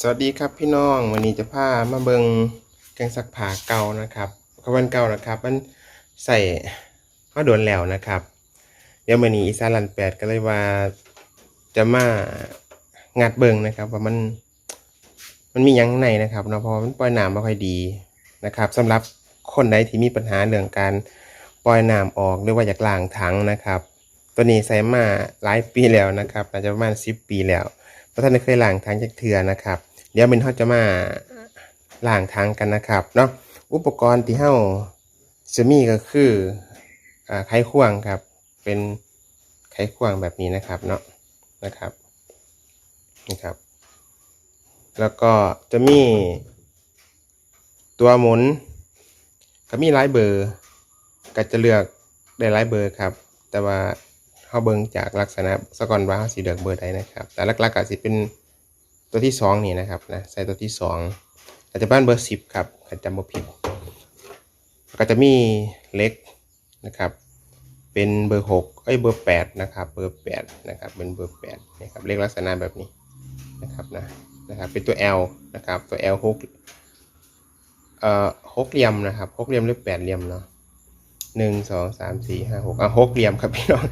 สวัสดีครับพี่น้องวันนี้จะพามาเบิงเครื่องซักผ้าเก่านะครับเพราะวันเก่านะครับ มันใส่ข้าโดนแล้วนะครับ เดี๋ยววันนี้อีสานลันแปดก็เลยว่าจะมางัดเบิงนะครับ ว่ามันมันมียังในนะครับเนาะเพราะมันปล่อยน้ำไม่ค่อยดีนะครับสำหรับคนใดที่มีปัญหาเรื่องการปล่อยน้ำออกหรือว่าอยากล้างถังนะครับ ตัวนี้ใส่มาหลายปีแล้วนะครับอาจจะประมาณสิบปีแล้ว เพราะท่านเคยล้างทางจากเถื่อนะครับ เดี๋ยวเป็นเขาจะมาล้างทางกันนะครับเนาะอุปกรณ์ที่เฮาจะมีก็คืออ่าไขควงครับ เป็นไขควงแบบนี้นะครับเนาะนะครับนี่ครับ แล้วก็จะมีตัวหมุนก็มีหลายเบอร์ ก็จะเลือกได้หลายเบอร์ครับ แต่ว่า เขาเบิงจากลักษณะสกอนว่าสีเลือกเบอร์ใดนะครับ แต่ลักๆก็สิเป็นตัวที่สองนี่นะครับนะใส่ตัวที่สองอาจจะบ้านเบอร์สิบครับถ้าจำบ่ผิดก็จะมีเล็กนะครับ เป็นเบอร์หกเอ้ยเบอร์แปดนะครับ เบอร์แปดนะครับ เป็นเบอร์แปดนะครับเลขลักษณะแบบนี้นะครับนะนะครับเป็นตัว L นะครับตัว L หกเอ่อหกเหลี่ยมนะครับหกเหลี่ยมหรือแปดเหลี่ยมเนาะ หนึ่งสองสามสี่ห้าหกอะหกเหลี่ยมครับพี่น้อง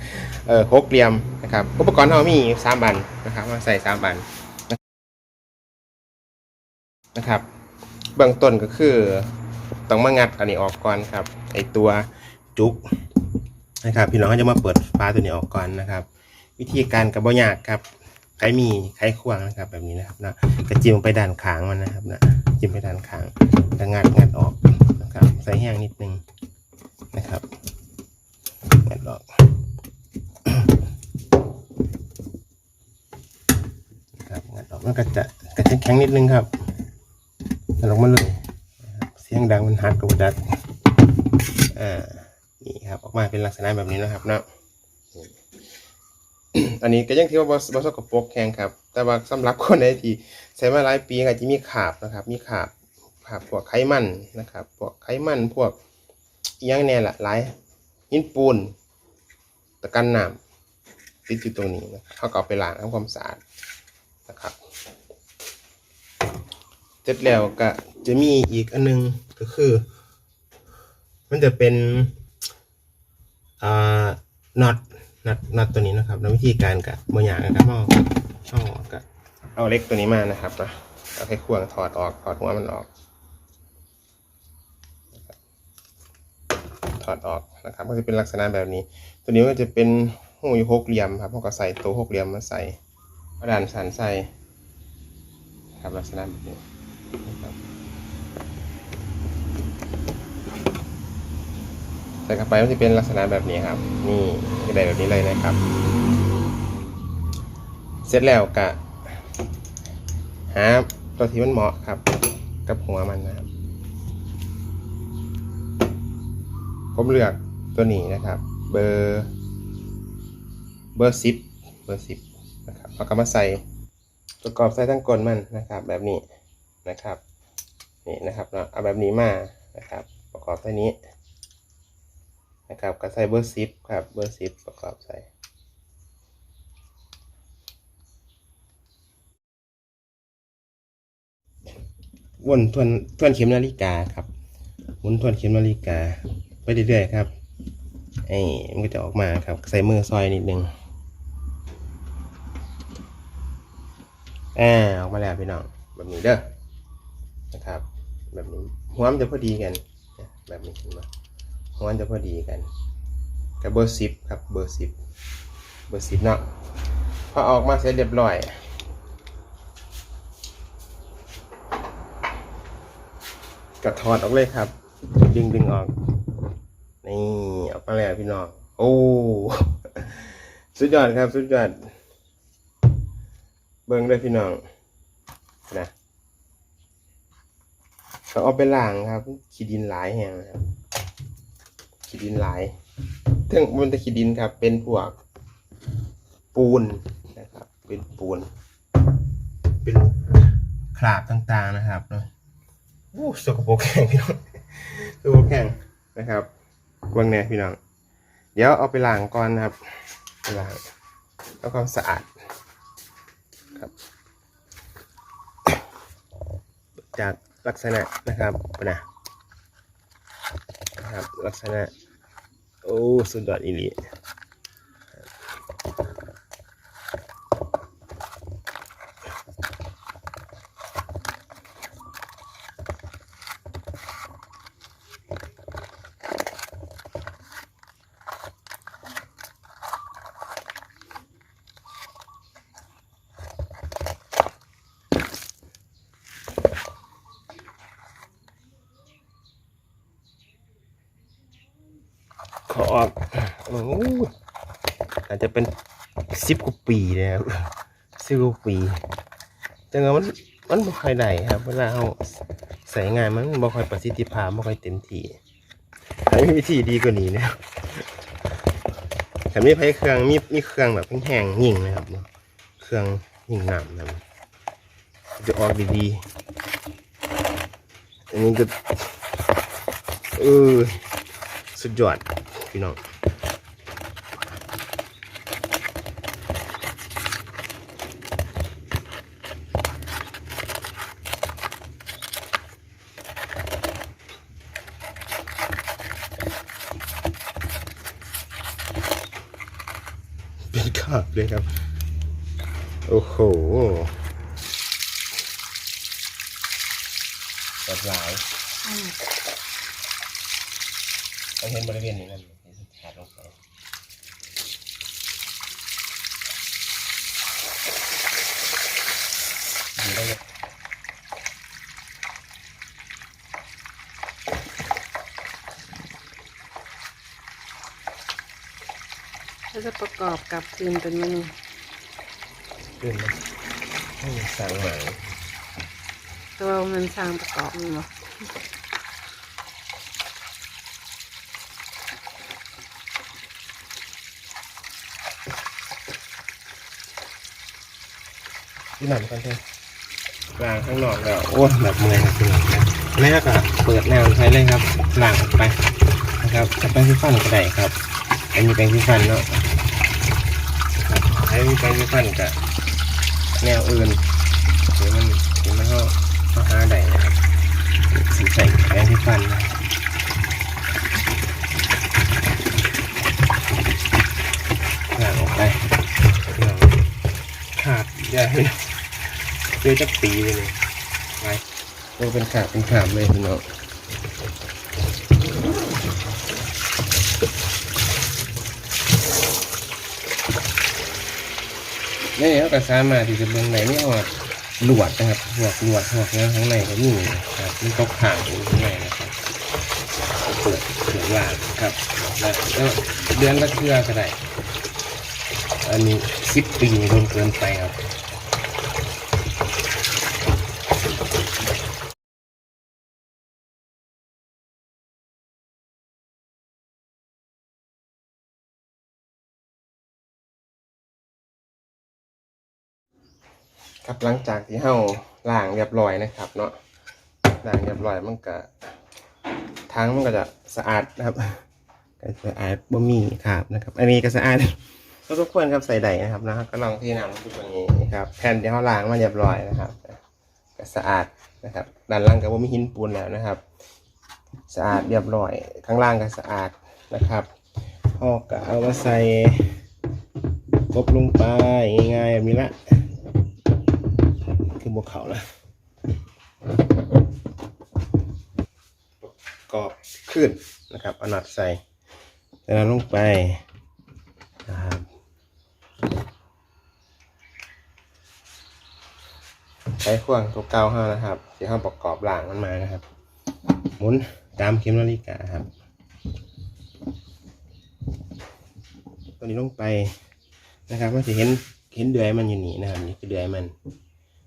เออหกเหลี่ยมนะครับอุปกรณ์เรามีสามอันนะครับมาใส่สามอันนะครับเบื้องต้นก็คือต้องมางัดอันนี้ออกก่อนครับไอตัวจุกนะครับ พี่น้องก็จะมาเปิดฝาตัวนี้ออกก่อนนะครับ วิธีการกับบยากครับใครมีใครควงนะครับ แบบนี้นะครับนะกระจิ้มไปด้านขางมันนะครับนะจิ้มไปด้านขางแล้วงัดงัดออกนะครับใส่แห้งนิดนึง มันก็จะกระจะแข็งนิดนึงครับงัดออกมาเลยนเสียงดังมันหักกับดัดอ่านี่ครับออกมาเป็นลักษณะแบบนี้นะครับเนาะอันนี้ก็ยังถือว่าบอบสกปรกแข็งครับ แต่ว่าสำหรับคนในที่ใช้มาหลายปีก็จะมีขาบนะครับ มีขาบขาบพวกไขมันนะครับพวกไขมันพวกยังแน่ละหลายหินปูนตะกันน้ำติดอยู่ตรงนี้นะเขาก็เอาไปล้างทำความสะอาดนะครับ เสร็จแล้วก็จะมีอีกอันนึงก็คือ มันจะเป็นอ่าน็อตน็อตน็อตตัวนี้นะครับแล้ววิธีการกับบางอย่างนะครับเอาเอาก็เอาเล็กตัวนี้มานะครับนะเอาให้ควงถอดออกถอดหัวมันออก ถอดออกนะครับ ก็จะเป็นลักษณะแบบนี้ ตัวนี้ก็จะเป็นหูยหกเหลี่ยมครับพวกก็ใส่ตัวหกเหลี่ยมมาใส่กระดานสันใส่ครับลักษณะแบบนี้ ใส่เข้าไปก็จะเป็นลักษณะแบบนี้ครับ นี่ก็ได้แบบนี้เลยนะครับ เสร็จแล้วก็หาตัวที่มันเหมาะครับ กับหัวมันนะครับ ผมเลือกตัวนี้นะครับ เบอร์เบอร์สิบเบอร์สิบนะครับเอากลับมาใส่ประกอบใส่ทั้งกลมันนะครับ แบบนี้ นะครับนี่นะครับเนาเอาแบบนี้มานะครับประกอบใส่นี้นะครับก็ใส่เบอร์สิบครับเบอร์สิบประกอบใส่วนทวนทวนเข็มนาฬิกาครับหมุนทวนเข็มนาฬิกาไปเรื่อยๆครับไอ้มันก็จะออกมาครับ ใส่มือซอยนิดนึงอ่าออกมาแล้วพี่น้องแบบนี้เด้อ นะครับ แบบนี้หัวมันจะพอดีกันนะแบบนี้เห็นไหมหัวมันจะพอดีกันกับเบอร์สิบครับเบอร์สิบเบอร์สิบเนาะพอออกมาเสร็จเรียบร้อยก็ถอดออกเลยครับ ดึงดึงออก นี่ออกมาแล้วพี่น้อง โอ้ สุดยอดครับ สุดยอด เบิ้งเลยพี่น้อง นะ เขาเอาไปล้างครับ ขี้ดินหลายแห่งครับ ขี้ดินหลายถึงมันจะขี้ดินครับ เป็นพวกปูนนะครับ เป็นปูน เป็นคราบต่างๆนะครับเนาะโอ้สกปรกแข็งพี่น้องสกปรกแข็งนะครับเบื้องแน่พี่น้อง เดี๋ยวเอาไปล้างก่อนนะครับล้างทำความสะอาดครับจาก ลักษณะนะครับนะนะครับลักษณะ โอ้ สุดยอดอีหลี ออกโอ้อาจจะเป็นสิบกว่าปีแล้วสิบกว่าปี แต่ว่ามันมันบ่ค่อยได้ครับ เวลาเราใส่งานมันบ่ค่อยประสิทธิภาพบ่ค่อยเต็มที่ถ้ามีวิธีดีกว่านี้นะแต่มีไพ่เครื่องมีมีเครื่องแบบแห้งๆยิงนะครับเครื่องยิ่งน้ำนะครับจะออกดีๆอันนี้ก็เออสุดยอด พี่น้องเป็นขาบเลยครับ โอ้โหแบบหลาย ต้องเห็นบริเวณนี้นั่นเห็น ขาดลงไปดีได้เลยก็จะประกอบกับคืนเป็นเมนูขึ้นนะให้มันสั่งหมายตัวมันสร้างประกอบมันบ่ ที่หนังกันเถอะล้างข้างนอกแล้วโอ้ยแบบเมื่อยครับพี่น้องนะแรกอะเปิดแนวใช้เลยครับล้างออกไปนะครับจะแป้งที่ฟันก็ได้ครับ อันนี้แป้งที่ฟันเนาะครับใช้แป้งที่ฟันกับแนวอื่นหรือมันหรือมันก็ก็หาได้นะครับสีใส่แป้งที่ฟันนะล้างออกไปพี่น้องขาดใหญ่ เยอะจะปีเลยนี่ยไปโอ้เป็นขาดเป็นขามเลยพี่น้องนี่เขาก็สามารถที่จะเบิ่งในนี่ออกหลวดนะครับหวกหลวดหวกแล้วข้างในก็มีนะครับมันตกข่างอยู่ข้างในนะครับเปิดเปิดว่างครับแล้วเดือนละเทื่อก็ได้ อันนี้สิบปีโดนเกินไปครับ ครับหลังจากที่เฮาล้างเรียบร้อยนะครับ เนาะล้างเรียบร้อยมันก็ทั้งมันก็จะสะอาดนะครับก็สะอาดบ่มีคราบนะครับ อันนี้ก็สะอาดก็ทุกคนครับใส่ใดนะครับนะก็ลองที่น้ำที่ตรงนี้นะครับแผ่นที่เขาล้างมาเรียบร้อยนะครับก็สะอาดนะครับ ด้านล่างก็บ่มีหินปูนแล้วนะครับ สะอาดเรียบร้อย ข้างล่างก็สะอาดนะครับหอกก็เอามาใส่กบลงไปง่ายๆแบบนี้ละ คือบวกเขาละประกอบขึ้นนะครับเอาน็อตใส่แล้วลงไปนะครับใช้ข่วงตัวเก่าห้านะครับที่ห้าประกอบหลังมันมานะครับ หมุนตามเข็มนาฬิกาครับ ตัวนี้ลงไปนะครับมันจะเห็นเห็นเดือยมันอยู่นี่นะครับนี่คือเดือยมัน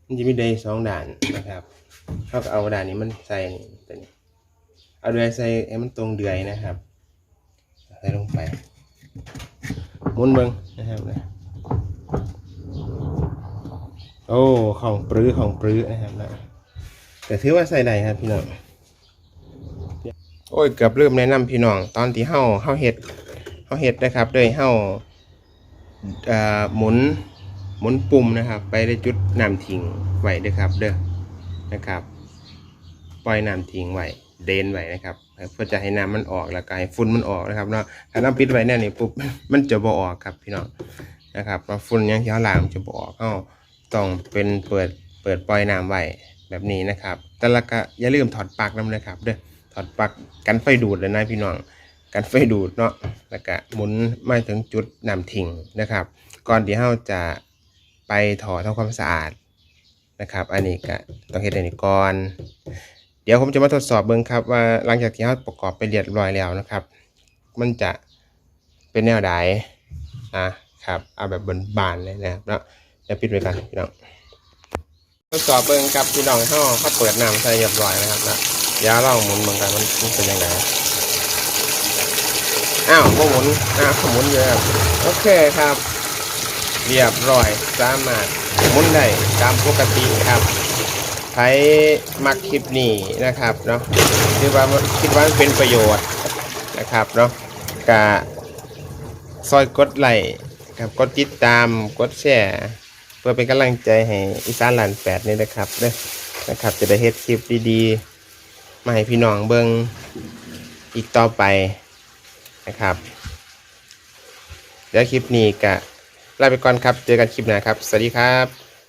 มันจะมีเดือยสองด่านนะครับเขาก็เอาด่านนี้มันใส่นี่ตัวนี้เอาเดือยใส่ให้มันตรงเดือยนะครับใส่ลงไปหมุนเบิ้งนะครับนะโอ้ของปรื้อของปรื้อนะครับนะแต่ถือว่าใส่ได้ครับพี่น้องโอ้ยเกือบลืมแนะนำพี่น้อง ตอนที่เฮาเฮาเฮ็ดเฮาเฮ็ดนะครับโดยเฮาเอ่อหมุน หมุนปุ่มนะครับ ไปในจุดนำทิ้งไว้เด้อครับ เด้อนะครับ ปล่อยน้ำทิ้งไว้เดนไว้นะครับเพื่อจะให้น้ำมันออกแล้วก็ให้ฝุ่นมันออกนะครับเนาะถ้าน้ำปิดไว้แน่นี่ปุ๊บมันจะบ่ออกครับพี่น้องนะครับฝุ่นยังที่เขาล้ามจะบ่ออกเอาต้องเป็นเปิดเปิดปล่อยน้ำไว้แบบนี้นะครับ แต่ละก็อย่าลืมถอดปลั๊กน้ำนะครับเด้อถอดปลั๊กกันไฟดูดเลยนะพี่น้องกันไฟดูดเนาะแล้วก็หมุนมาถึงจุดน้ำทิ้งนะครับ ก่อนที่เราจะ ไปถอดทำความสะอาดนะครับ อันนี้ก็ต้องเฮ็ดอันนี้ก่อน เดี๋ยวผมจะมาทดสอบเบิ่งครับว่าหลังจากที่เราประกอบไปเรียบร้อยแล้วนะครับ มันจะเป็นแนวใดนะครับเอาแบบบานๆเลยนะครับเนาะเดี๋ยวปิดไว้กันพี่น้องทดสอบเบิ่งครับพี่น้องเขาเขาเปิดน้ำใส่เรียบร้อยนะครับนะเดี๋ยวลองหมุนเบิ่งกันมันมันเป็นยังไงอ้าวบ่หมุนอ้าวหมุนเยอะโอเคครับ เรียบร้อยสามารถมุนได้ตามปกติครับใช้มักคลิปนี้นะครับเนาะคิดว่าคิดว่าเป็นประโยชน์นะครับเนาะกะซอยกดไลค์กับกดติดตามกดแชร์เพื่อเป็นกำลังใจให้อีสานหลานแปดนี่นะครับเด้อนะครับ จะได้เฮ็ดคลิปดีๆ มาให้พี่น้องเบิ่งอีกต่อไปนะครับเดี๋ยวคลิปนี้กะ ลาไปก่อนครับ เจอกันคลิปหน้าครับ สวัสดีครับ